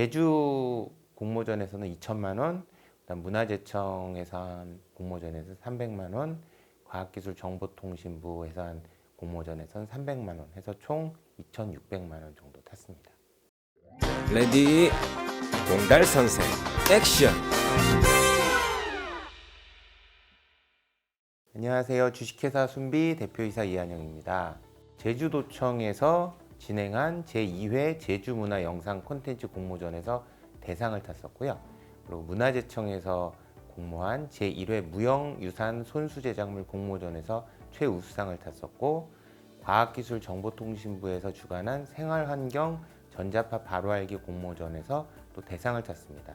제주 공모전에서는 2천만 원, 그다음 문화재청에서 한 공모전에서 300만 원, 과학기술정보통신부에서 한 공모전에서는 300만 원 해서 총 2,600만 원 정도 탔습니다. 레디 공달 선생 액션 안녕하세요. 주식회사 순비 대표이사 이한영입니다. 제주도청에서 진행한 제2회 제주문화 영상 콘텐츠 공모전에서 대상을 탔었고요. 그리고 문화재청에서 공모한 제1회 무형유산 손수제작물 공모전에서 최우수상을 탔었고 과학기술정보통신부에서 주관한 생활환경 전자파 바로알기 공모전에서 또 대상을 탔습니다.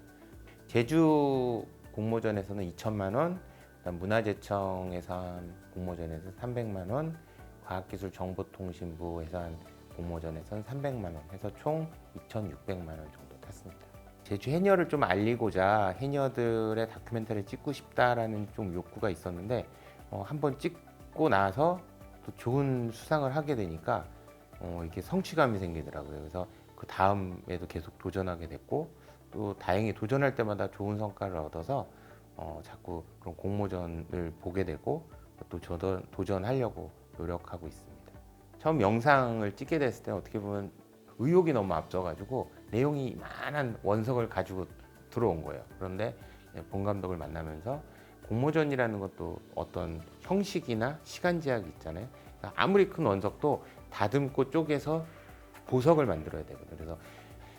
제주 공모전에서는 2천만 원, 문화재청에서 한 공모전에서 300만 원, 과학기술정보통신부에서 한 공모전에서는 300만 원 해서 총 2,600만 원 정도 탔습니다. 제주 해녀를 좀 알리고자 해녀들의 다큐멘터리를 찍고 싶다라는 좀 욕구가 있었는데 어, 한번 찍고 나서 또 좋은 수상을 하게 되니까 어, 이렇게 성취감이 생기더라고요. 그래서 그 다음에도 계속 도전하게 됐고 또 다행히 도전할 때마다 좋은 성과를 얻어서 어, 자꾸 그런 공모전을 보게 되고 또 도전, 도전하려고 노력하고 있습니다. 처음 영상을 찍게 됐을 때 어떻게 보면 의욕이 너무 앞서가지고 내용이 많은 원석을 가지고 들어온 거예요. 그런데 예, 본 감독을 만나면서 공모전이라는 것도 어떤 형식이나 시간 제약이 있잖아요. 그러니까 아무리 큰 원석도 다듬고 쪼개서 보석을 만들어야 되거든요. 그래서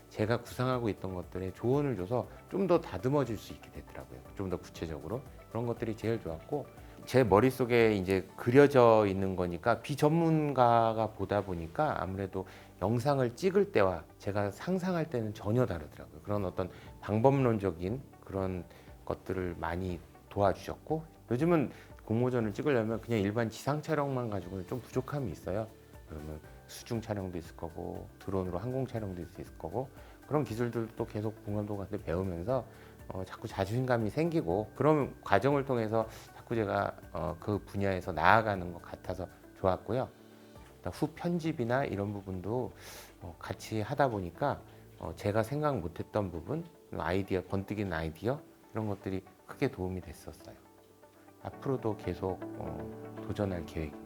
제가 구상하고 있던 것들에 조언을 줘서 좀 더 다듬어질 수 있게 되더라고요. 좀 더 구체적으로 그런 것들이 제일 좋았고 제 머릿속에 이제 그려져 있는 거니까 비전문가가 보다 보니까 아무래도 영상을 찍을 때와 제가 상상할 때는 전혀 다르더라고요. 그런 어떤 방법론적인 그런 것들을 많이 도와주셨고 요즘은 공모전을 찍으려면 그냥 일반 지상 촬영만 가지고는 좀 부족함이 있어요. 그러면 수중 촬영도 있을 거고 드론으로 항공 촬영도 있을 거고 그런 기술들도 계속 공감독한테 배우면서 어, 자꾸 자신감이 생기고 그런 과정을 통해서 자꾸 제가 어, 그 분야에서 나아가는 것 같아서 좋았고요. 후 편집이나 이런 부분도 어, 같이 하다 보니까 어, 제가 생각 못했던 부분, 아이디어 번뜩이는 아이디어 이런 것들이 크게 도움이 됐었어요. 앞으로도 계속 어, 도전할 계획입니다.